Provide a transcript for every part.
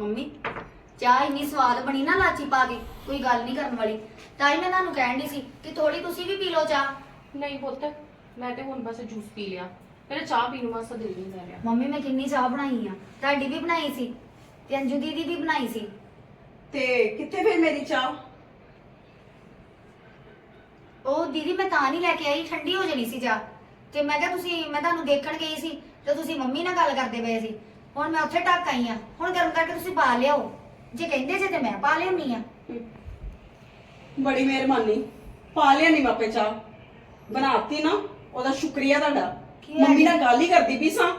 Mummy ਚਾਹ ਇੰਨੀ ਸਵਾਦ ਬਣੀ ਨਾ ਲਾਚੀ ਪਾ ਕੇ ਕੋਈ ਗੱਲ ਨਹੀਂ ਕਰਨ ਵਾਲੀ। ਤਾਂ ਹੀ ਮੈਂ ਤੁਹਾਨੂੰ ਕਹਿਣ ਦੀ ਸੀ ਕਿ ਥੋੜੀ ਤੁਸੀਂ ਵੀ ਪੀ ਲਓ ਚਾਹ। ਨਹੀਂ ਪੁੱਤ ਮੈਂ ਤੇ ਹੁਣ ਬਸ ਜੂਸ ਪੀ ਲਿਆ। ਮੇਰੇ ਚਾਹ ਪੀਣ ਨੂੰ ਵਾਸਤੇ ਦਿਲ ਨਹੀਂ ਕਰ ਰਿਹਾ। ਮੰਮੀ ਮੈਂ ਕਿੰਨੀ ਚਾਹ ਬਣਾਈ ਆ। ਤੁਹਾਡੀ ਵੀ ਬਣਾਈ ਸੀ ਤੇ ਅੰਜੂ ਦੀਦੀ ਦੀ ਬਣਾਈ ਸੀ। ਤੇ ਕਿੱਥੇ ਫਿਰ ਮੇਰੀ ਚਾਹ? ਉਹ ਦੀਦੀ ਮੈਂ ਤਾਂ ਨਹੀਂ ਲੈ ਕੇ ਆਈ ਠੰਡੀ ਹੋ ਜਣੀ ਸੀ ਚਾਹ। ਤੇ ਮੈਂ ਕਿਹਾ ਤੁਸੀਂ ਮੈਂ ਤੁਹਾਨੂੰ ਦੇਖਣ ਗਈ ਸੀ ਤੇ ਤੁਸੀਂ ਮੰਮੀ ਨਾਲ ਗੱਲ ਕਰਦੇ ਪਏ ਸੀ। ਹੁਣ ਮੈਂ ਉੱਥੇ ਟੱਕ ਆਈ ਆ। ਹੁਣ ਗਰਮ ਕਰਕੇ ਤੁਸੀਂ ਪਾ ਲਿਆਓ। ਜੇ ਕਹਿੰਦੇ ਜੇ ਤੇ ਮੈਂ ਪਾ ਲਿਆਉਣੀ ਆ। ਬੜੀ ਮਿਹਰਬਾਨੀ। ਪਾ ਲਿਆ ਨਹੀਂ ਮਾਪੇ ਚਾਹ। ਬਣਾਤੀ ਨਾ ਉਹਦਾ ਸ਼ੁਕਰੀਆ ਤੁਹਾਡਾ। ਕੀ ਮੰਮੀ ਜੀ? ਨਾਲ ਗੱਲ ਹੀ ਕਰਦੀ ਵੀ ਸਾਂ।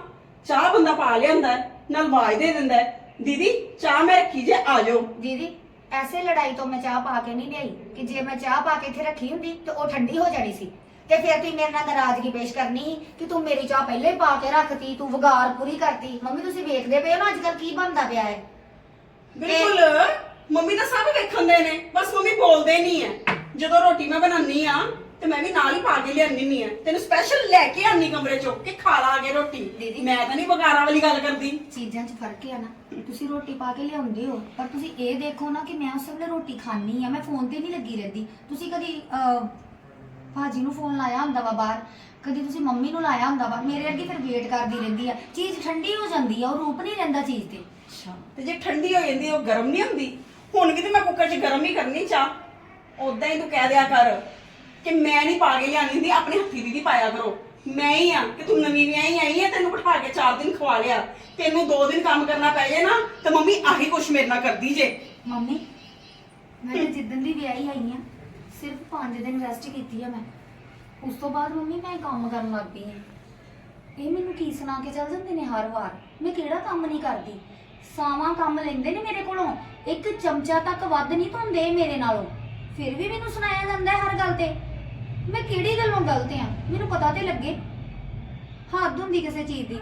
ਚਾਹ ਬੰਦਾ ਪਾ ਲਿਆਂਦਾ ਹੈ, ਨਾਲ ਆਵਾਜ਼ ਦੇ ਦਿੰਦਾ ਹੈ, ਦੀਦੀ ਚਾਹ ਮੈਂ ਰੱਖੀ ਜੇ ਆ ਜਾਓ। ਦੀਦੀ ਐਸੇ ਲੜਾਈ ਤੋਂ ਮੈਂ ਚਾਹ ਪਾ ਕੇ ਨਹੀਂ ਲਿਆਈ। ਕਿ ਜੇ ਮੈਂ ਚਾਹ ਪਾ ਕੇ ਇੱਥੇ ਰੱਖੀ ਹੁੰਦੀ ਤੇ ਉਹ ਠੰਡੀ ਹੋ ਜਾਣੀ ਸੀ। ਤੇ ਫਿਰ ਤੁਸੀਂ ਮੇਰੇ ਨਾਲ ਨਾਰਾਜ਼ਗੀ ਪੇਸ਼ ਕਰਨੀ ਸੀ ਕਿ ਤੂੰ ਮੇਰੀ ਚਾਹ ਪਹਿਲੇ ਪਾ ਕੇ ਰੱਖਤੀ ਤੂੰ ਵਗਾਰ ਪੂਰੀ ਕਰਤੀ। ਮੰਮੀ ਤੁਸੀਂ ਵੇਖਦੇ ਪਏ ਹੋ ਨਾ ਅੱਜ ਕੱਲ ਕੀ ਬਣਦਾ ਪਿਆ ਹੈ? ਬਿਲਕੁਲ। ਮੰਮੀ ਤਾਂ ਸਭ ਵੇਖਣ ਦੇ ਨੇ ਬਸ ਮੰਮੀ ਬੋਲਦੇ ਨਹੀਂ ਐ ਜਦੋਂ ਰੋਟੀ ਮੈਂ ਬਣਾਉਣੀ ਆ ਤੇ ਮੈਂ ਵੀ ਨਾਲ ਹੀ ਪਾ ਕੇ ਲਿਆਉਣੀ ਨਹੀਂ ਐ ਤੈਨੂੰ ਸਪੈਸ਼ਲ ਲੈ ਕੇ ਆਨੀ ਕਮਰੇ ਚੋਂ ਕਿ ਖਾ ਲਾ ਕੇ ਰੋਟੀ। ਦੀਦੀ। ਮੈਂ ਤਾਂ ਨਹੀਂ ਬਗਾਰਾ ਵਾਲੀ ਗੱਲ ਕਰਦੀ। ਚੀਜ਼ਾਂ 'ਚ ਫ਼ਰਕ ਹੈ ਨਾ। ਤੁਸੀਂ ਰੋਟੀ ਪਾ ਕੇ ਲਿਆਉਂਦੇ ਹੋ ਪਰ ਤੁਸੀਂ ਇਹ ਦੇਖੋ ਨਾ ਕਿ ਮੈਂ ਉਸ ਵੇਲੇ ਰੋਟੀ ਖਾਣੀ ਆ ਮੈਂ ਫੋਨ ਤੇ ਨਹੀਂ ਲੱਗੀ ਰਹਿੰਦੀ। ਤੁਸੀਂ ਕਦੀ ਅਹ, ਭਾਜੀ ਨੂੰ ਫੋਨ ਲਾਇਆ ਹੁੰਦਾ ਵਾ ਬਾਹਰ। ਕਦੀ ਤੁਸੀਂ ਮੰਮੀ ਨੂੰ ਲਾਇਆ ਹੁੰਦਾ ਵਾ। ਮੇਰੇ ਅੱਗੇ ਫਿਰ ਵੇਟ ਕਰਦੀ ਰਹਿੰਦੀ ਆ। ਚੀਜ਼ ਠੰਡੀ ਹੋ ਜਾਂਦੀ ਆ ਉਹ ਰੂਪ ਨਹੀਂ ਰਹਿੰਦਾ ਚੀਜ਼ ਤੇ। ਅੱਛਾ। ਤੇ ਜੇ ਠੰਡੀ ਹੋ ਜਾਂਦੀ ਉਹ ਗਰਮ ਨਹੀਂ ਹੁੰਦੀ? ਹੁਣ ਕਿਤੇ ਮੈਂ ਕੁੱਕਰ 'ਚ ਗਰਮ ਹੀ ਕਰਨੀ ਚਾਹ। ਉਦਾਂ ਹੀ ਤੂੰ ਕਹਿ ਦਿਆ ਕਰ ਕਿ ਮੈਂ ਨਹੀਂ ਪਾ ਕੇ ਲਿਆਣੀ ਹੁੰਦੀ ਆਪਣੇ ਹੱਥੀ ਦੀ ਦੀ ਪਾਇਆ ਕਰੋ। ਮੈਂ ਹੀ ਆ ਕਿ ਤੂੰ ਨਵੀਂ ਵਿਆਹੀ ਆਈ ਹੈ ਤੈਨੂੰ ਬਿਠਾ ਕੇ 4 ਦਿਨ ਖਵਾ ਲਿਆ। ਤੈਨੂੰ 2 ਦਿਨ ਕੰਮ ਕਰਨਾ ਪੈ ਜਾਏ ਨਾ ਤੇ ਮੰਮੀ ਆਹੀ ਕੁਛ ਮੇਰੇ ਨਾਲ ਕਰਦੀ ਜੇ। ਮੰਮੀ ਮੈਂ ਤਾਂ ਜਿੱਦਣ ਦੀ ਵਿਆਹੀ ਆਈ ਆ ਸਿਰਫ 5 ਦਿਨ ਰੈਸਟ ਕੀਤੀ ਆ ਮੈਂ। ਉਸ ਤੋਂ ਬਾਅਦ ਮੰਮੀ ਮੈਂ ਕੰਮ ਕਰਨ ਲੱਗ ਪਈ ਆ। ਇਹ ਮੈਨੂੰ ਕੀ ਸੁਣਾ ਕੇ ਚੱਲ ਜਾਂਦੇ ਨੇ ਹਰ ਵਾਰ? ਮੈਂ ਕਿਹੜਾ ਕੰਮ ਨਹੀਂ ਕਰਦੀ? ਸਾਵਾਂ ਕੰਮ ਲੈਂਦੇ ਨੇ ਮੇਰੇ ਕੋਲੋਂ। ਇੱਕ ਚਮਚਾ ਤੱਕ ਵੱਧ ਨਹੀਂ ਧੁੰਦੇ ਮੇਰੇ ਨਾਲੋਂ। ਫਿਰ ਵੀ ਮੈਨੂੰ ਸੁਣਾਇਆ ਜਾਂਦਾ ਹੈ ਹਰ ਗੱਲ ਤੇ। ਮੈਂ ਕਿਹੜੀ ਗੱਲੋਂ ਗਲਤ ਆ? ਮੈਨੂੰ ਪਤਾ ਤੇ ਲੱਗੇ। ਹੱਦ ਹੁੰਦੀ ਕਿਸੇ ਚੀਜ਼ ਦੀ।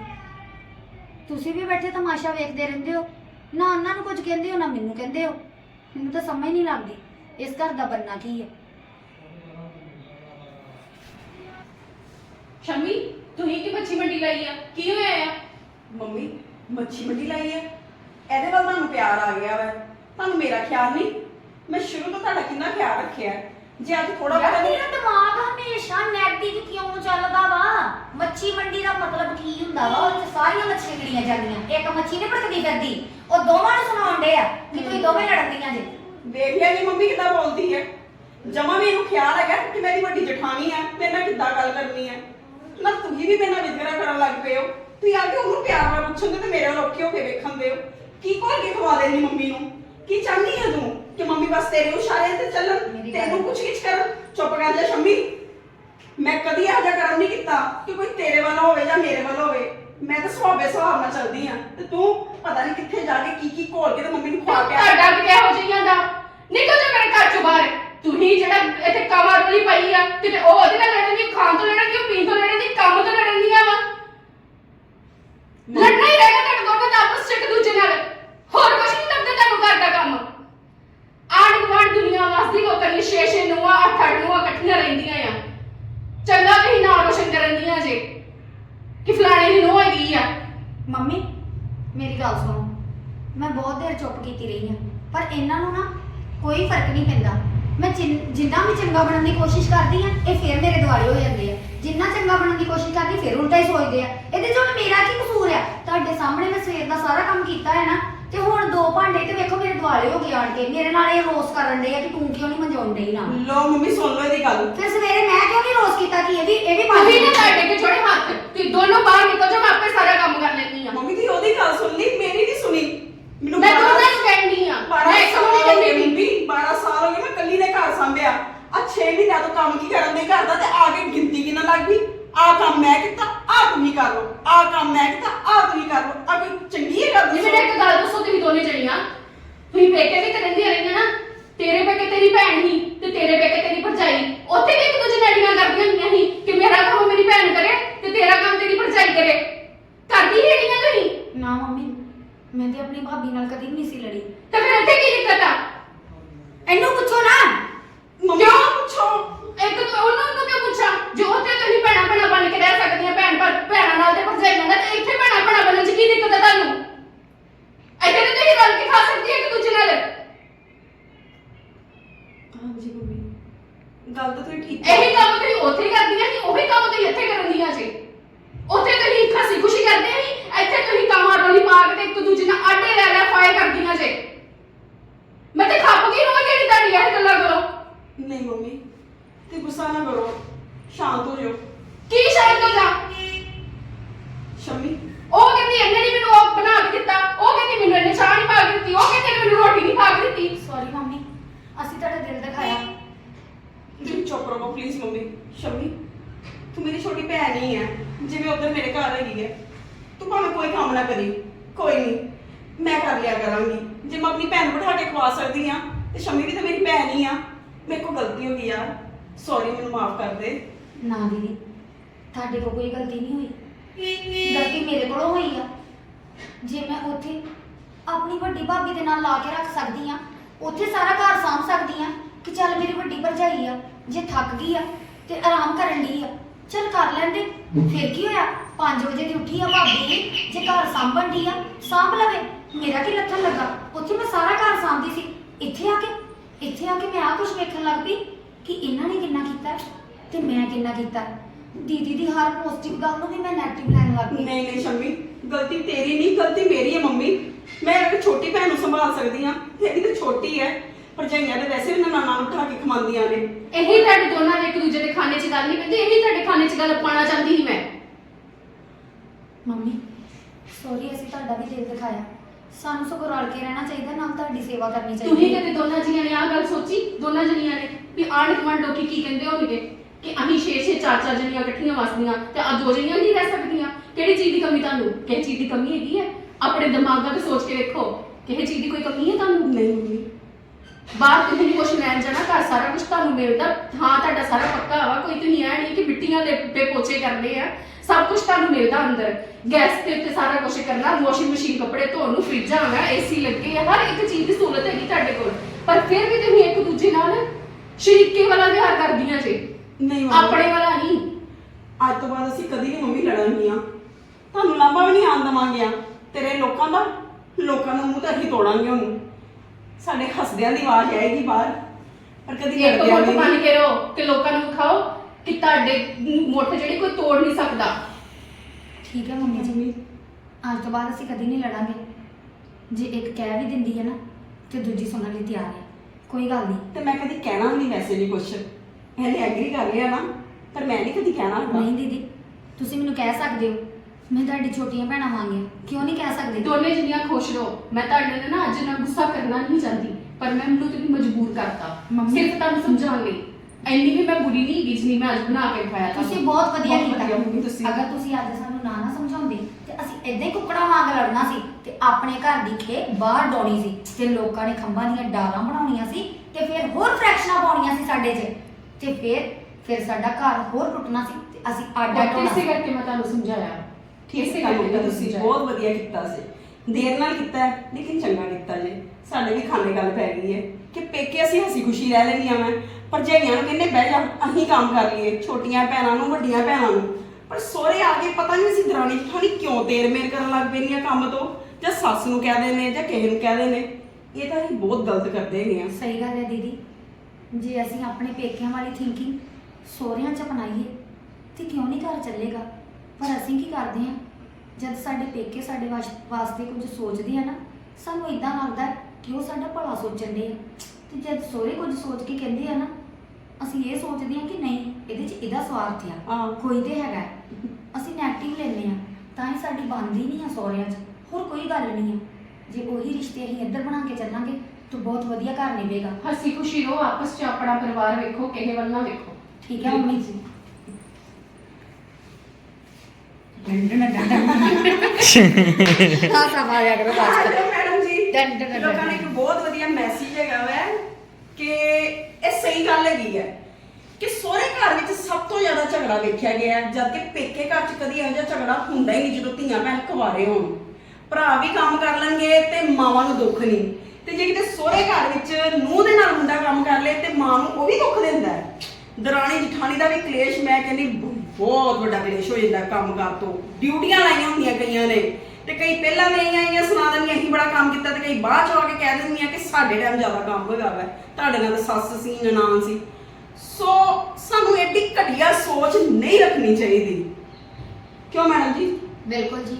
ਤੁਸੀਂ ਵੀ ਬੈਠੇ ਤਮਾਸ਼ਾ ਵੇਖਦੇ ਰਹਿੰਦੇ ਹੋ। ਨਾ ਉਹਨਾਂ ਨੂੰ ਕੁਝ ਕਹਿੰਦੇ ਹੋ, ਨਾ ਮੈਨੂੰ ਕਹਿੰਦੇ ਹੋ। ਮੈਨੂੰ ਤਾਂ ਸਮਝ ਨਹੀਂ ਲੱਗਦੀ। ਇਸ ਘਰ ਦਾ ਬੰਨਾ ਕੀ ਹੈ ਸ਼ਮੀ ਤੁਸੀਂ ਕੀ ਮੱਛੀ ਮੰਡੀ ਲਾਈ ਆ ਕੀ ਹੋਇਆ ਆ? ਮੰਮੀ ਮੱਛੀ ਮੰਡੀ ਲਾਈ ਹੈ ਇਹਦੇ ਵੱਲ ਤੁਹਾਨੂੰ ਪਿਆਰ ਆ ਗਿਆ ਵਾ। ਤੁਹਾਨੂੰ ਮੇਰਾ ਖਿਆਲ ਨਹੀਂ? ਮੈਂ ਸ਼ੁਰੂ ਤੋਂ ਤੁਹਾਡਾ ਕਿੰਨਾ ਖਿਆਲ ਰੱਖਿਆ? ਹੈ। ਜੇ ਅੱਜ ਥੋੜਾ ਯਾਰ ਬਹੁਤਾ ਤੇਰਾ ਦਿਮਾਗ ਹਮੇਸ਼ਾ ਨੈਗੇਟਿਵ ਕਿਉਂ ਚੱਲਦਾ ਵਾ? ਮੱਛੀ ਮੰਡੀ ਦਾ ਮਤਲਬ ਕੀ ਹੁੰਦਾ ਵਾ? ਉਹ 'ਚ ਸਾਰੀਆਂ ਮੱਛੀਆਂ ਗਿਣੀਆਂ ਜਾਂਦੀਆਂ। ਇੱਕ ਮੱਛੀ ਨਹੀਂ ਭੜਕਦੀ ਫਿਰਦੀ। ਉਹ ਦੋਵਾਂ ਨੂੰ ਸੁਣਾਉਣ ਡੇ ਆ ਕਿ ਤੁਸੀਂ ਦੋਵੇਂ ਲੜਦੀਆਂ ਜੇ। ਦੇਖ ਲਿਆ ਜੀ ਮੰਮੀ ਕਿੱਦਾਂ ਬੋਲਦੀ ਹੈ ਜਮਾ ਵੀ ਇਹਨੂੰ ਖਿਆਲ ਹੈਗਾ ਕਿ ਮੇਰੀ ਵੱਡੀ ਜਠਾਣੀ ਹੈ ਮੇਰੇ ਨਾਲ ਕਿੱਦਾਂ ਗੱਲ ਕਰਨੀ ਹੈ ਨਾ ਤੁਸੀਂ ਵੀ ਮੇਰੇ ਨਾਲ ਵਿਤਕਰਾ ਕਰਨ ਲੱਗ ਪਏ ਹੋ। ਤੁਸੀਂ ਆ ਕੇ ਉਹਨੂੰ ਪਿਆਰ ਨਾਲ ਪੁੱਛੋਗੇ ਤੇ ਮੇਰੇ ਔਖੇ ਹੋ ਕੇ ਵੇਖਣ ਹੋ ਕੀ ਕੋਲ ਕੇ ਖਵਾ ਦੇਣੀ ਮੰਮੀ ਨੂੰ? ਕੀ ਚਾਹਨੀ ਹੈ ਤੂੰ ਕਿ ਮੰਮੀ ਬਸ ਤੇਰੇ ਇਸ਼ਾਰੇ ਤੇ ਚੱਲਣ ਮੇਰੀ ਗੱਲ- ਤੈਨੂੰ ਕੁਛ ਕਿਛ ਕਰਨ? ਚੁੱਪ ਕਰ ਜਾ ਸ਼ੰਮੀ। ਮੈਂ ਕਦੀ ਇਹੋ ਜਿਹਾ ਕਰਮ ਨਹੀਂ ਕੀਤਾ ਕਿ ਕੋਈ ਤੇਰੇ ਵੱਲ ਹੋਵੇ ਜਾਂ ਮੇਰੇ ਵੱਲ ਹੋਵੇ। ਮੈਂ ਤਾਂ ਸੁਭਾਵੇ ਸੁਭਾਵ ਨਾਲ ਚੱਲਦੀ ਆ। ਤੇ ਤੂੰ ਪਤਾ ਨਹੀਂ ਕਿੱਥੇ ਜਾ ਕੇ ਕੀ ਕੀ ਘੋਲ ਕੇ ਤੇ ਮੰਮੀ ਨੂੰ ਖਵਾ ਪਿਆ ਤੁਹਾਡਾ ਵੀ ਕਿਹੋ ਜਿਹੀਆਂ ਦਾ? ਨਿਕਲ ਜਾ ਮੇਰੇ ਘਰ ਚੋਂ ਬਾਹਰ। ਤੁਸੀਂ ਜਿਹੜਾ ਇੱਥੇ ਕਮਰ ਵਾਲੀ ਪਈ ਆ ਕਿਤੇ ਉਹ ਉਹਦੇ ਨਾਲ ਲੜਨ ਦੀ ਖਾਣ ਤੋਂ ਦੀ ਉਹ ਪੀਣ ਤੋਂ ਦੀ ਕੰਮ ਤੋਂ ਲੜਨ ਦੀਆਂ ਵਾ ਲੜਨਾ ਹੀ ਰਹਿਣਾ ਤੁਹਾਡੇ ਦੋਨਾਂ ਦਾ ਆਪਸ ਚ ਇੱਕ ਦੂਜੇ ਨਾਲ। ਹੋਰ ਕੁਝ ਨਹੀਂ ਲੱਭਦਾ ਤੁਹਾਨੂੰ ਘਰ ਦਾ ਕੰਮ। ਆਣ ਗੁਆਂਢ ਦੁਨੀਆ ਵਾਸਦੀ ਕੋ ਕਰੀ ਛੇ ਛੇ ਨੂੰਹਾਂ ਅੱਠ ਅੱਠ ਨੂੰਹਾਂ ਇਕੱਠੀਆਂ ਰਹਿੰਦੀਆਂ ਆ। ਚੰਗਾ ਤੁਸੀਂ ਨਾ ਰੋਸ਼ਨ ਕਰਨ ਦੀਆਂ ਜੇ। ਕਿ ਫਲਾਣੇ ਦੀ ਨੂੰਹ ਹੈਗੀ ਆ। ਮੰਮੀ ਮੇਰੀ ਗੱਲ ਸੁਣੋ। ਮੈਂ ਬਹੁਤ ਦੇਰ ਚੁੱਪ ਕੀਤੀ ਰਹੀ ਹਾਂ ਪਰ ਇਹਨਾਂ ਨੂੰ ਨਾ ਕੋਈ ਫ਼ਰਕ ਨਹੀਂ ਪੈਂਦਾ। ਮੈਂ ਜਿੰਨ- ਜਿੰਨਾ ਵੀ ਚੰਗਾ ਬਣਨ ਦੀ ਕੋਸ਼ਿਸ਼ ਕਰਦੀ ਹਾਂ ਇਹ ਫਿਰ ਮੇਰੇ ਦੁਆਲੇ ਹੋ ਜਾਂਦੇ ਆ। ਜਿੰਨਾ ਚੰਗਾ ਬਣਨ ਦੀ ਕੋਸ਼ਿਸ਼ ਕਰਦੀ ਫਿਰ ਉਲਟਾ ਹੀ ਸੋਚਦੇ ਆ। ਇਹਦੇ 'ਚ ਮੇਰਾ ਕੀ ਆ ਤੁਹਾਡੇ ਸਾਹਮਣੇ ਮੈਂ ਸਵੇਰ ਦਾ ਸਾਰਾ ਕੰਮ ਕੀਤਾ ਹੈ ਨਾ ਤੇ ਹੁਣ ਦੋ ਭਾਂਡੇ ਤੇ ਵੇਖੋ ਮੇਰੇ ਦੁਆਲੇ ਹੋ ਗਏ ਆਣ ਕੇ। ਮੇਰੇ ਨਾਲ ਇਹ ਰੋਸ ਕਰਨ ਦੇ ਆ ਕਿ ਤੂੰ ਕਿਉਂ ਨਹੀਂ ਮੰਜਾਉਣ ਡਈ ਨਾ? ਲੋ ਮੰਮੀ ਸੁਣ ਲਓ ਇਹਦੀ ਗੱਲ। ਫਿਰ ਸਵੇਰੇ ਮੈਂ ਕਿਉਂ ਨਹੀਂ ਰੋਸ ਕੀਤਾ ਕਿ ਇਹ ਵੀ ਇਹ ਵੀ ਤੁਸੀਂ ਨਾ ਭਾਂਡੇ ਤੁਹਾਡੇ ਕੇ ਛੋੜੇ ਹੱਥ ਤੁਸੀਂ ਦੋਨੋਂ ਬਾਹਰ ਨਿਕਲ ਜਾਓ ਮੈਂ ਆਪੇ ਸਾਰਾ ਕੰਮ ਕਰ ਲੈਂਦੀ ਆ ਮੰਮੀ ਦੀ ਉਹਦੀ ਗੱਲ ਸੁਣ ਲਈ ਮੇਰੀ ਨਹੀਂ ਸੁਣੀ। ਮੈਨੂੰ ਮੈਂ ਬਾਰਾਂ- ਦੋਨਾਂ ਕਹਿਣੀ ਆ ਬਾਰਾਂ ਮੈਂ ਸਾਲ ਨਹੀਂ ਹੋ ਗਏ ਮੰਮੀ 12 ਸਾਲ ਹੋ ਗਏ ਮੈਂ ਕੱਲੀ ਨੇ ਘਰ ਸੰਭਿਆ। ਆ 6 ਮਹੀਨਿਆਂ ਤੋਂ ਕੰਮ ਕੀ ਕਰਨ ਦੇ ਘਰ ਦਾ ਤੇ ਆ ਕੇ ਗਿਣਤੀ ਕਿੰਨਾ ਲੱਗ ਗਈ? ਆ ਕੰਮ ਮੈਂ ਕੀਤਾ ਆ ਤੁਸੀਂ ਕਰ ਲਓ। ਆ ਕੰਮ ਮੈਂ ਕੀਤਾ ਆ ਤੁਸੀਂ ਕਰ ਲਓ ਆ ਕੋਈ ਚੰਗੀ ਹੈ ਗੱਲ ਜੀ ਮੈਨੂੰ ਇੱਕ ਗੱਲ ਦੱਸੋ ਤੁਸੀਂ ਦੋਨੇ ਜਣੀਆਂ ਤੁਸੀਂ ਪੇਕੇ ਵੀ ਤੇ ਰਹਿੰਦੀਆਂ ਰਹੀਆਂ ਨਾ। ਤੇਰੇ ਪੇਕੇ ਤੇਰੀ ਭੈਣ ਹੀ ਤੇ ਤੇਰੇ ਪੇਕੇ ਤੇਰੀ ਭਰਜਾਈ। ਉੱਥੇ ਵੀ ਇੱਕ ਦੂਜੇ ਲੜੀਆਂ ਕਰਦੀਆਂ ਹੁੰਦੀਆਂ ਸੀ ਕਿ ਮੇਰਾ ਕੰਮ ਮੇਰੀ ਭੈਣ ਕਰੇ ਤੇ ਤੇਰਾ ਕੰਮ ਤੇਰੀ ਭਰਜਾਈ ਕਰੇ। ਕਰਦੀ ਰਹੀਆਂ ਤੁਸੀਂ? ਨਾ ਮੰਮੀ ਮੈਂ ਤੇ ਆਪਣੀ ਭਾਬੀ ਨਾਲ ਕਦੀ ਨਹੀਂ ਸੀ ਲੜੀ। ਤੇ ਫਿਰ ਇੱਥੇ ਕੀ ਦਿੱਕਤ ਆ ਇਹਨੂੰ ਪੁੱਛੋ ਨਾ ਮੰਮੀ ਕਿਉਂ? ਨੂੰ ਪੁੱਛੋ ਇੱਕ ਤਾਂ ਉਹਨਾਂ ਨੂੰ ਕਿਉਂ ਪੁੱਛਾਂ ਜੋ ਉੱਥੇ ਤੁਸੀਂ ਭੈਣਾਂ ਭੈਣਾਂ ਬਣ ਕੇ ਰਹਿ ਸਕਦੀਆਂ ਭੈਣ ਭਰ ਭੈਣਾਂ ਨਾਲ ਤੇ ਭਰਜਾਈਆਂ ਨਾਲ ਤੇ ਇੱਥੇ ਭੈਣਾਂ ਭੈਣਾਂ ਬਣਨ ਚ ਕੀ ਦਿੱਕਤ ਹੈ ਤੁਹਾਨੂੰ ਇੱਥੇ ਤੇ ਤੁਸੀਂ ਰਲ ਕੇ ਖਾ ਦੂਜੇ ਨਾਲ ਆਟੇ ਲੈ ਲੈ ਫਾਇਰ ਕਰਦੀਆਂ ਜੇ ਮੈਂ ਤੇ ਖੱਪ ਗਈ ਹਾਂ ਜਿਹੜੀ ਤੁਹਾਡੀ ਇਹ ਗੱਲਾਂ ਕਰੋ ਨਹੀਂ ਮੰਮੀ ਤੇ ਗੁੱਸਾ ਨਾ ਕਰੋ ਸ਼ਾਂਤ ਹੋ ਜਾਓ ਕੀ ਸ਼ਾਇਦ ਹੋ ਜਾ ਸ਼ਮੀ ਉਹ ਕਹਿੰਦੀ ਇਹਨੇ ਨਹੀਂ ਮੈਨੂੰ ਉਹ ਬਣਾ ਕੇ ਦਿੱਤਾ ਉਹ ਕਹਿੰਦੀ ਮੈਨੂੰ ਇਹਨੇ ਚਾਹ ਨਹੀਂ ਪਾ ਕੇ ਦਿੱਤੀ ਉਹ ਕਹਿੰਦੀ ਇਹਨੇ ਮੈਨੂੰ ਰੋਟੀ ਨਹੀਂ ਪਾ ਕੇ ਦਿੱਤੀ ਸੌਰੀ ਮੰਮੀ ਅਸੀਂ ਤੁਹਾਡਾ ਦਿਲ ਦਿਖਾਇਆ ਤੁਸੀਂ ਚੁੱਪ ਰਹੋ ਪਲੀਜ਼ ਮੰਮੀ ਸ਼ਮੀ, ਤੂੰ ਮੇਰੀ ਛੋਟੀ ਭੈਣ ਹੀ ਹੈ ਜਿਵੇਂ ਉਧਰ ਮੇਰੇ ਘਰ ਹੈਗੀ ਹੈ ਤੂੰ ਭਾਵੇਂ ਕੋਈ ਕੰਮ ਨਾ ਕਰੀ, ਕੋਈ ਨਹੀਂ, ਮੈਂ ਕਰ ਲਿਆ ਕਰਾਂਗੀ। ਜੇ ਮੈਂ ਆਪਣੀ ਭੈਣ ਨੂੰ ਬਿਠਾ ਕੇ ਖਵਾ ਸਕਦੀ ਆ, ਤੇ ਸ਼ਮੀ ਵੀ ਤਾਂ ਮੇਰੀ ਭੈਣ ਹੀ ਆ। ਮੇਰੇ ਕੋਲ ਗਲਤੀ ਹੋ ਗਈ ਆ। ਸੌਰੀ ਮੈਨੂੰ ਮਾਫ ਕਰ ਦੇ। ਨਾ ਦੀਦੀ, ਤੁਹਾਡੇ ਕੋਲ ਕੋਈ ਗਲਤੀ ਨਹੀਂ ਹੋਈ। ਗਲਤੀ ਮੇਰੇ ਕੋਲੋਂ ਹੋਈ ਆ। ਜੇ ਮੈਂ ਉੱਥੇ ਆਪਣੀ ਵੱਡੀ ਭਾਬੀ ਦੇ ਨਾਲ ਲਾ ਕੇ ਰੱਖ ਸਕਦੀ ਆ, ਉੱਥੇ ਸਾਰਾ ਘਰ ਸਾਂਭ ਸਕਦੀ ਆ ਕਿ ਚੱਲ ਮੇਰੀ ਵੱਡੀ ਭਰਜਾਈ ਆ, ਜੇ ਥੱਕ ਗਈ ਆ ਤੇ ਆਰਾਮ ਕਰਨ ਲਈ ਆ। ਚੱਲ ਕਰ ਲੈਂਦੇ। ਫਿਰ ਕੀ ਹੋਇਆ? 5 ਵਜੇ ਦੀ ਉੱਠੀ ਆ ਭਾਬੀ। ਜੇ ਘਰ ਸਾਂਭਣ ਦੀ ਆ ਸਾਂਭ ਲਵੇ। ਮੇਰਾ ਕੀ ਲੱਥਣ ਲੱਗਾ? ਉੱਥੇ ਮੈਂ ਸਾਰਾ ਘਰ ਸਾਂਭਦੀ ਸੀ। ਇੱਥੇ ਆ ਕੇ? ਇੱਥੇ ਆ ਕੇ ਮੈਂ ਆ ਕੁਝ ਵੇਖਣ ਲੱਗ ਪਈ ਕਿ ਇਹਨਾਂ ਨੇ ਕਿੰਨਾ ਕੀਤਾ ਤੇ ਮੈਂ ਕਿੰਨਾ ਕੀਤਾ ਦੀਦੀ ਦੀ ਹਰ ਪੋਜ਼ਿਟਿਵ ਗੱਲ ਨੂੰ ਵੀ ਮੈਂ ਨੈਗੇਟਿਵ ਲੈਣ ਲੱਗ ਪਈ। ਨਹੀਂ ਨਹੀਂ ਸ਼ਮੀ ਗਲਤੀ ਤੇਰੀ ਨਹੀਂ ਗਲਤੀ ਮੇਰੀ ਹੈ ਮੰਮੀ। ਮੈਂ ਇੱਕ ਛੋਟੀ ਭੈਣ ਨੂੰ ਸੰਭਾਲ ਸਕਦੀ ਆ ਤੇਰੀ ਤਾਂ ਛੋਟੀ ਹੈ। ਭਰਜਾਈਆਂ ਦੇ ਵੈਸੇ ਵੀ ਨਨਾਣਾ ਨੂੰ ਉਠਾ ਕੇ ਖਮਾਉਂਦੀਆਂ ਨੇ। ਇਹੀ ਤੁਹਾਡੇ ਦੋਨਾਂ ਖਾਣੇ 'ਚ ਗੱਲ ਨਹੀਂ ਪੈਂਦੀ ਇਹੀ ਤੁਹਾਡੇ ਖਾਣੇ 'ਚ ਗੱਲ ਪਾਣਾ ਚਾਹੁੰਦੀ ਸੀ ਮੈਂ। ਮੰਮੀ ਸੌਰੀ ਅਸੀਂ ਤੁਹਾਡਾ ਵੀ ਦਿਲ ਦਿਖਾਇਆ। ਸਾਨੂੰ ਸਗੋਂ ਰਲ ਕੇ ਰਹਿਣਾ ਚਾਹੀਦਾ ਨਾਲ ਤੁਹਾਡੀ ਸੇਵਾ ਕਰਨੀ ਤੁਸੀਂ ਚਾਹੀਦੀ ਕਦੇ ਦੋਨਾਂ ਜੀਆਂ ਨੇ ਆਹ ਗੱਲ ਸੋਚੀ? ਦੋਨਾਂ ਜਣੀਆਂ ਨੇ? ਵੀ ਆਂਢ ਗੁਆਂਢ ਲੋਕੀ ਕੀ ਕਹਿੰਦੇ ਹੋਣਗੇ? ਕਿ ਅਸੀਂ ਛੇ ਛੇ ਚਾਰ ਚਾਰ ਜਣੀਆਂ ਇਕੱਠੀਆਂ ਵਸਦੀਆਂ ਤੇ ਆ ਦੋ ਜਣੀਆਂ ਨਹੀਂ ਰਹਿ ਸਕਦੀਆਂ। ਕਿਹੜੀ ਚੀਜ਼ ਦੀ ਕਮੀ ਤੁਹਾਨੂੰ? ਕਿਹੜੀ ਚੀਜ਼ ਦੀ ਕਮੀ ਹੈਗੀ ਹੈ? ਆਪਣੇ ਦਿਮਾਗਾਂ ਤੇ ਸੋਚ ਕੇ ਵੇਖੋ। ਕਿਸੇ ਚੀਜ਼ ਦੀ ਕੋਈ ਕਮੀ ਹੈ ਤੁਹਾਨੂੰ? ਨਹੀਂ ਮੰਮੀ। ਬਾਹਰ ਤੁਸੀਂ ਨਹੀਂ ਕੁਛ ਲੈਣ ਜਾਣਾ ਘਰ ਸਾਰਾ ਕੁਝ ਤੁਹਾਨੂੰ ਮਿਲਦਾ। ਹਾਂ ਤੁਹਾਡਾ ਸਾਰਾ ਪੱਕਾ ਵਾ ਕੋਈ ਤੁਸੀਂ ਐ ਨਹੀਂ ਕਿ ਮਿੱਟੀਆਂ ਦੇ ਦੇ ਪੋਚੇ ਕਰਨੇ ਆ। ਸਭ ਕੁਝ ਤੁਹਾਨੂੰ ਮਿਲਦਾ ਅੰਦਰ। ਗੈਸ ਤੇ ਉੱਤੇ ਸਾਰਾ ਕੁਝ ਕਰਨਾ ਵਾਸ਼ਿੰਗ ਮਸ਼ੀਨ ਕੱਪੜੇ ਧੋਣ ਨੂੰ ਫ੍ਰਿਜਾਂ ਹੋਣਾ ਏਸੀ ਲੱਗੇ ਆ ਹਰ ਇੱਕ ਚੀਜ਼ ਦੀ ਸਹੂਲਤ ਹੈਗੀ ਤੁਹਾਡੇ ਕੋਲ। ਪਰ ਫਿਰ ਵੀ ਤੁਸੀਂ ਇੱਕ ਦੂਜੇ ਨਾਲ ਸ਼ਰੀਕੇ ਵਾਲਾ ਵਿਹਾਰ ਕਰਦੀਆਂ ਜੇ। ਨਹੀਂ ਮੰਮੀ। ਆਪਣੇ ਵਾਲਾ ਨਹੀਂ। ਅੱਜ ਤੋਂ ਬਾਅਦ ਅਸੀਂ ਕਦੀ ਵੀ ਮੰਮੀ ਲੜਾਂਗੀਆਂ ਤੁਹਾਨੂੰ ਲਾਂਭਾ ਵੀ ਨਹੀਂ ਆਣ ਦਵਾਂਗੀਆਂ। ਤੇਰੇ ਲੋਕਾਂ ਦਾ ਲੋਕਾਂ ਦਾ ਮੂੰਹ ਤਾਂ ਅਸੀਂ ਤੋੜਾਂਗੇ ਉਹਨੂੰ। ਸਾਡੇ ਹੱਸਦਿਆਂ ਦੀ ਆਵਾਜ਼ ਆਏਗੀ ਬਾਹਰ ਪਰ ਕਦੀ ਇੱਕ ਲੜਦਿਆਂ ਮੁੱਠ ਵੀ ਬਣ ਕੇ ਰਹੋ ਕਿ ਲੋਕਾਂ ਨੂੰ ਵਿਖਾਓ ਕਿ ਤੁਹਾਡੇ ਮੁੱਠ ਜਿਹੜੀ ਕੋਈ ਤੋੜ ਨਹੀਂ ਸਕਦਾ। ਠੀਕ ਹੈ ਮੰਮੀ ਜੀ। ਮੰਮੀ ਅੱਜ ਤੋਂ ਬਾਅਦ ਅਸੀਂ ਕਦੀ ਨਹੀਂ ਲੜਾਂਗੇ। ਜੇ ਇੱਕ ਕਹਿ ਵੀ ਦਿੰਦੀ ਹੈ ਨਾ ਤੇ ਦੂਜੀ ਸੁਣਨ ਲਈ ਤਿਆਰ ਹੈ। ਕੋਈ ਗੱਲ ਨਹੀਂ। ਤੇ ਮੈਂ ਕਦੀ ਕਹਿਣਾ ਵੀ ਨਹੀਂ ਵੈਸੇ ਨਹੀਂ ਕੁਛ। ਇਹਨੇ ਐਗਰੀ ਕਰ ਲਿਆ ਨਾ ਪਰ ਮੈਂ ਨਹੀਂ ਕਦੀ ਕਹਿਣਾ ਹੁੰਦਾ। ਨਹੀਂ ਦੀਦੀ ਤੁਸੀਂ ਮੈਨੂੰ ਕਹਿ ਸਕਦੇ ਹੋ। ਮੈਂ ਤੁਹਾਡੀ ਛੋਟੀਆਂ ਭੈਣਾਂ ਵਾਂਗੀ ਕਿਉਂ ਨਹੀਂ ਕਹਿ ਸਕਦੇ? ਦੋਨੇ ਜਣੀਆਂ ਖੁਸ਼ ਰਹੋ। ਮੈਂ ਤੁਹਾਡੇ ਨਾਲ ਨਾ ਅੱਜ ਨਾ ਗੁੱਸਾ ਕਰਨਾ ਨਹੀਂ ਚਾਹੁੰਦੀ ਪਰ ਮੈਂ ਮੈਨੂੰ ਤੁਸੀਂ ਮਜਬੂਰ ਕਰਤਾ। ਮੰਮੀ- ਸਿਰਫ ਤੁਹਾਨੂੰ ਸਮਝਾਉਣ ਲਈ ਐਨੀ ਵੀ ਮੈਂ ਬੁਰੀ ਨਹੀਂ ਜਿੰਨੀ ਮੈਂ ਅੱਜ ਬਣਾ ਕੇ ਖਾਇਆ ਤੁਸੀਂ ਬਹੁਤ ਵਧੀਆ ਕੀਤਾ। ਮੰਮੀ ਤੁਸੀਂ। ਅਗਰ ਤੁਸੀਂ ਅੱਜ ਸਾਨੂੰ ਨਾ ਨਾ ਸਮਝਾਉਂਦੇ ਤੇ ਅਸੀਂ ਏਦਾਂ ਹੀ ਕੁੱਕੜਾਂ ਵਾਂਗ ਲੜਨਾ ਸੀ ਤੇ ਆਪਣੇ ਘਰ ਦੀ ਖੇ ਬਾਹਰ ਡਾਉਣੀ ਸੀ ਤੇ ਲੋਕਾਂ ਨੇ ਖੰਭਾਂ ਦੀਆਂ ਡਾਰਾਂ ਬਣਾਉਣੀਆਂ ਸੀ ਤੇ ਫਿਰ ਹੋਰ ਫਰੈਕਸ਼ਨਾਂ ਪਾਉਣੀਆਂ ਸੀ ਸਾਡੇ 'ਚ। ਤੇ ਫਿਰ ਫਿਰ ਸਾਡਾ ਘਰ ਹੋਰ ਟੁੱਟਣਾ ਸੀ ਤੇ ਅਸੀਂ ਅੱਡ ਅੱਡ ਹੋਣਾ ਇਸੇ ਸੀ। ਕਰਕੇ ਮੈਂ ਤੁਹਾਨੂੰ ਸਮਝਾਇਆ। ਠੀਕ ਕਰਕੇ ਮੰਮੀ ਤੁਹਾਨੂੰ ਤੁਸੀਂ। ਬਹੁਤ ਵਧੀਆ ਕੀਤਾ ਸੀ। ਦੇਰ ਨਾਲ ਕੀਤਾ ਹੈ, ਲੇਕਿਨ ਚੰਗਾ ਕੀਤਾ ਜੇ। ਸਾਡੇ ਵੀ ਖਾਣੇ ਗੱਲ ਪੈ ਗਈ ਹੈ ਕਿ ਪੇਕੇ ਅਸੀਂ ਹਸੀ ਖੁਸ਼ੀ ਰਹਿ ਲੈਣੀਆਂ ਮੈਂ ਭਰਜਾਈਆਂ ਨੂੰ ਕਹਿੰਦੇ ਬਹਿ ਜਾ ਅਸੀਂ ਕੰਮ ਕਰ ਲਈਏ। ਛੋਟੀਆਂ ਭੈਣਾਂ ਨੂੰ ਵੱਡੀਆਂ ਭੈਣਾਂ ਨੂੰ। ਪਰ ਸਹੁਰੇ ਆ ਕੇ ਪਤਾ ਨਹੀਂ ਅਸੀਂ ਦਰਾਣੀ ਜਠਾਣੀ ਕਿਉਂ ਤੇਰ ਮੇਰ ਕਰਨ ਲੱਗ ਪੈਂਦੀਆਂ ਕੰਮ ਤੋਂ? ਜਾਂ ਸੱਸ ਨੂੰ ਕਹਦੇ ਨੇ ਜਾਂ ਕਿਸੇ ਨੂੰ ਕਹਦੇ ਨੇ? ਇਹ ਤਾਂ ਅਸੀਂ ਬਹੁਤ ਗਲਤ ਕਰਦੇ ਹੈਗੇ ਆ। ਸਹੀ ਗੱਲ ਹੈ ਦੀਦੀ। ਜੇ ਅਸੀਂ ਆਪਣੇ ਪੇਕਿਆਂ ਵਾਲੀ ਥਿੰਕਿੰਗ ਸਹੁਰਿਆਂ 'ਚ ਅਪਣਾਈਏ ਤੇ ਕਿਉਂ ਨਹੀਂ ਘਰ ਚੱਲੇਗਾ? ਪਰ ਅਸੀਂ ਕੀ ਕਰਦੇ ਹਾਂ? ਜਦ ਸਾਡੇ ਪੇਕੇ ਸਾਡੇ ਵਾਸ- ਵਾਸਤੇ ਕੁਝ ਸੋਚਦੇ ਆ ਨਾ ਸਾਨੂੰ ਇਦਾਂ ਲੱਗਦਾ ਹੈ ਕਿ ਉਹ ਸਾਡਾ ਭਲਾ ਸੋਚਣ ਦੇ ਆ। ਤੇ ਜਦ ਸਹੁਰੇ ਕੁਝ ਸੋਚ ਕੇ ਕਹਿੰਦੇ ਆ ਨਾ ਅਸੀਂ ਇਹ ਸੋਚਦੇ ਹਾਂ ਕਿ ਨਹੀਂ ਇਹਦੇ 'ਚ ਇਹਦਾ ਸਵਾਰਥ ਆ। ਹਾਂ। ਕੋਈ ਤੇ ਹੈਗਾ ਹੈ। ਅਸੀਂ ਨੈਗੇਟਿਵ ਲੈਂਦੇ ਆ ਤਾਂ ਹੀ ਸਾਡੀ ਬਣਦੀ ਨਹੀਂ ਆ ਸਹੁਰਿਆਂ 'ਚ। ਹੋਰ ਕੋਈ ਗੱਲ ਨਹੀਂ ਆ। ਜੇ ਉਹੀ ਰਿਸ਼ਤੇ ਅਸੀਂ ਇੱਧਰ ਬਣਾ ਕੇ ਚੱਲਾਂਗੇ ਤਾਂ ਬਹੁਤ ਵਧੀਆ ਘਰ ਨਿਭੇਗਾ। ਹਸੀ ਖੁਸ਼ੀ ਰਹੋ ਆਪਸ 'ਚ ਆਪਣਾ ਪਰਿਵਾਰ ਵੇਖੋ ਕਿਸੇ ਵੱਲ ਨਾ ਵੇਖੋ। ਠੀਕ ਹੈ ਮੰਮੀ ਜੀ। ਹਾਂ ਸਭ ਆ ਕਰੋ hello madam ji. Done, done, done, ਲੋਕਾਂ ਨੇ ਇੱਕ ਬਹੁਤ ਵਧੀਆ ਮੈਸੇਜ ਹੈਗਾ ਵੈ ਕਿ ਇਹ ਸਹੀ ਗੱਲ ਹੈਗੀ ਹੈ ਕਿ ਸਹੁਰੇ ਘਰ ਵਿੱਚ ਸਭ ਤੋਂ ਜ਼ਿਆਦਾ ਝਗੜਾ ਵੇਖਿਆ ਗਿਆ ਹੈ, ਜਦ ਕਿ ਪੇਕੇ ਘਰ 'ਚ ਕਦੀ ਇਹੋ ਜਿਹਾ ਝਗੜਾ ਹੁੰਦਾ ਹੀ ਨਹੀਂ ਜਦੋਂ ਧੀਆਂ ਭੈਣ ਕੁਆਰੇ ਹੋਣ। ਭਰਾ ਵੀ ਕੰਮ ਕਰ ਲੈਣਗੇ ਤੇ ਮਾਵਾਂ ਨੂੰ ਦੁੱਖ ਨਹੀਂ। ਤੇ ਜੇ ਕਿਤੇ ਸਹੁਰੇ ਘਰ ਵਿੱਚ ਨੂੰਹ ਦੇ ਨਾਲ ਮੁੰਡਾ ਕੰਮ ਕਰ ਲੇ ਤੇ ਮਾਂ ਨੂੰ ਉਹ ਵੀ ਦੁੱਖ ਦਿੰਦਾ ਹੈ। ਦਰਾਣੀ ਜਠਾਣੀ ਦਾ ਵੀ ਕਲੇਸ਼ ਮੈਂ ਕਹਿੰਦੀ ਬਹੁਤ ਵੱਡਾ ਕਲੇਸ਼ ਹੋ ਜਾਂਦਾ ਕੰਮ ਕਰ ਤੋਂ। ਡਿਊਟੀਆਂ ਲਾਈਆਂ ਹੁੰਦੀਆਂ ਕਈਆਂ ਨੇ। ਤੇ ਕਈ ਪਹਿਲਾਂ ਵੇਈਆਂ ਆਈਆਂ ਸੁਣਾ ਦਿੰਦੀਆਂ ਅਸੀਂ ਬੜਾ ਕੰਮ ਕੀਤਾ ਤੇ ਕਈ ਬਾਅਦ ਚ ਆ ਕੇ ਕਹਿ ਦਿੰਦੀਆਂ ਕਿ ਸਾਡੇ ਟਾਈਮ ਜ਼ਿਆਦਾ ਕੰਮ ਹੋਇਆ ਵਾ। ਤੁਹਾਡੇ ਨਾਲ ਤਾਂ ਸੱਸ ਸੀ, ਨਨਾਣ ਸੀ। ਸੋ ਸਾਨੂੰ ਐਡੀ ਘਟੀਆ ਸੋਚ ਨਹੀਂ ਰੱਖਣੀ ਚਾਹੀਦੀ। ਕਿਉਂ ਮੈਡਮ ਜੀ? ਬਿਲਕੁਲ ਜੀ।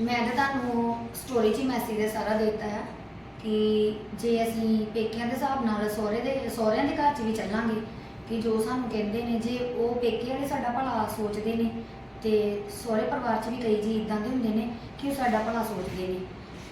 ਮੈਂ ਤਾਂ ਤੁਹਾਨੂੰ ਸਟੋਰੀ 'ਚ ਮੈਸੇਜ ਦੇ ਸਾਰਾ ਦੇ ਦਿੱਤਾ ਹੈ ਕਿ ਜੇ ਅਸੀਂ ਪੇਕਿਆਂ ਦੇ ਹਿਸਾਬ ਨਾਲ ਸਹੁਰੇ ਦੇ, ਸਹੁਰਿਆਂ ਦੇ ਘਰ 'ਚ ਵੀ ਚੱਲਾਂਗੇ ਕਿ ਜੋ ਸਾਨੂੰ ਕਹਿੰਦੇ ਨੇ ਜੇ ਉਹ ਪੇਕੇ ਵਾਲੇ ਸਾਡਾ ਭਲਾ ਸੋਚਦੇ ਨੇ ਤੇ ਸਹੁਰੇ ਪਰਿਵਾਰ 'ਚ ਵੀ ਕਈ ਜੀ ਇਦਾਂ ਦੇ ਹੁੰਦੇ ਨੇ ਕਿ ਉਹ ਸਾਡਾ ਭਲਾ ਸੋਚਦੇ ਨੇ।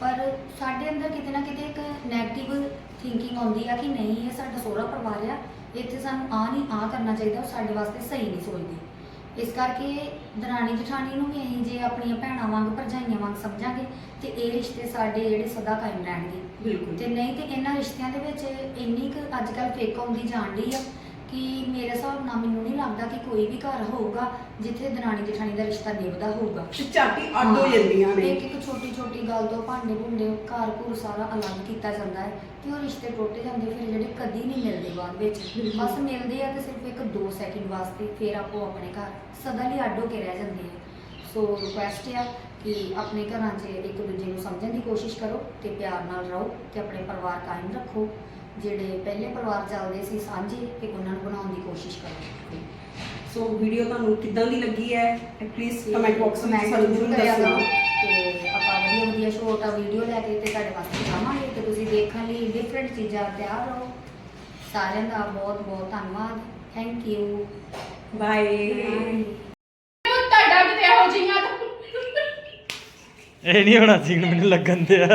ਪਰ ਸਾਡੇ ਅੰਦਰ ਕਿਤੇ ਨਾ ਕਿਤੇ ਇੱਕ 네ਗੇਟਿਵ ਥਿੰਕਿੰਗ ਆਉਂਦੀ ਆ ਕਿ ਨਹੀਂ ਇਹ ਸਾਡਾ ਸਹੁਰਾ ਪਰਿਵਾਰ ਆ ਇੱਥੇ ਸਾਨੂੰ ਆ ਨਹੀਂ ਆ ਕਰਨਾ ਚਾਹੀਦਾ ਉਹ ਸਾਡੇ ਵਾਸਤੇ ਸਹੀ ਨਹੀਂ ਸੋਚਦੇ। ਇਸ ਕਰਕੇ ਦਰਾਣੀ ਜਠਾਣੀ ਨੂੰ ਵੀ ਅਸੀਂ ਜੇ ਆਪਣੀਆਂ ਭੈਣਾਂ ਵਾਂਗ ਭਰਜਾਈਆਂ ਵਾਂਗ ਸਮਝਾਂਗੇ ਤੇ ਇਹ ਰਿਸ਼ਤੇ ਸਾਡੇ ਜਿਹੜੇ ਸਦਾ ਕਾਇਮ ਰਹਿਣਗੇ। ਬਿਲਕੁਲ। ਤੇ ਨਹੀਂ ਤੇ ਇਹਨਾਂ ਰਿਸ਼ਤਿਆਂ ਦੇ ਵਿੱਚ ਇੰਨੀ ਕੁ ਅੱਜ ਕੱਲ ਫੇਕ ਆਉਂਦੀ ਜਾਣ ਡਈ ਆ ਕਿ ਮੇਰੇ ਹਿਸਾਬ ਨਾਲ ਮੈਨੂੰ ਨਹੀਂ ਲੱਗਦਾ ਕਿ ਕੋਈ ਵੀ ਘਰ ਹੋਊਗਾ ਜਿੱਥੇ ਦਰਾਣੀ ਜਠਾਣੀ ਦਾ ਰਿਸ਼ਤਾ ਨਿਭਦਾ ਹੋਊਗਾ। ਝਾਟੀ ਅੱਡ ਹੋ ਜਾਂਦੀਆਂ ਨੇ। ਇੱਕ ਇੱਕ ਛੋਟੀ ਛੋਟੀ ਗੱਲ ਤੋਂ ਭਾਂਡੇ ਭੁੰਡੇ ਘਰ ਘੂਰ ਸਾਰਾ ਅਲੱਗ ਕੀਤਾ ਜਾਂਦਾ ਹੈ ਤੇ ਉਹ ਰਿਸ਼ਤੇ ਟੁੱਟ ਜਾਂਦੇ ਫਿਰ ਜਿਹੜੇ ਕਦੀ ਨਹੀਂ ਮਿਲਦੇ ਬਾਅਦ ਵਿੱਚ। ਬਸ ਮਿਲਦੇ ਆ ਤੇ ਸਿਰਫ ਇੱਕ 2 ਸੈਕਿੰਡ ਵਾਸਤੇ ਫਿਰ ਆਪੋ ਆਪਣੇ ਘਰ ਸਦਾ ਲਈ ਅੱਡ ਹੋ ਕੇ ਰਹਿ ਜਾਂਦੇ ਆ। ਸੋ ਰਿਕੁਐਸਟ ਆ ਕਿ ਆਪਣੇ ਘਰਾਂ 'ਚ ਇੱਕ ਦੂਜੇ ਨੂੰ ਸਮਝਣ ਦੀ ਕੋਸ਼ਿਸ਼ ਕਰੋ ਤੇ ਪਿਆਰ ਨਾਲ ਰਹੋ ਤੇ ਆਪਣੇ ਪਰਿਵਾਰ ਕਾਇਮ ਰੱਖੋ। ਜਿਹੜੇ ਪਹਿਲੇ ਪਰਿਵਾਰ ਚੱਲਦੇ ਸੀ ਸਾਂਝੇ ਤੇ ਉਹਨਾਂ ਨੂੰ ਬਣਾਉਣ ਦੀ ਕੋਸ਼ਿਸ਼ ਕਰੋ ਸੋ। ਵੀਡੀਓ ਤੁਹਾਨੂੰ ਕਿੱਦਾਂ ਦੀ ਲੱਗੀ ਹੈ? ਪਲੀਜ਼ ਕਮੈਂਟ ਬਾਕਸ ਵਿੱਚ ਸਾਨੂੰ ਜ਼ਰੂਰ ਦੱਸਣਾ ਤੇ ਆਪਾਂ ਵਧੀਆ ਵਧੀਆ ਛੋਟਾ ਵੀਡੀਓ ਲੈ ਕੇ ਤੇ ਤੁਹਾਡੇ ਵਾਸਤੇ ਆਵਾਂਗੇ ਤੇ ਤੁਸੀਂ ਦੇਖਣ ਲਈ ਡਿਫਰੈਂਟ ਚੀਜ਼ਾਂ ਤਿਆਰ ਰਹੋ। ਸਾਰਿਆਂ ਦਾ ਬਹੁਤ ਬਹੁਤ ਧੰਨਵਾਦ। ਥੈਂਕ ਯੂ ਬਾਏ ਤੁਹਾਡਾ ਕਿਤੇ ਇਹੋ ਜਿਹੀਆਂ ਤਾਂ ਇਹ ਨਹੀਂ ਹੋਣਾ ਸੀ ਮੈਨੂੰ ਲੱਗਣ ਦਿਆ।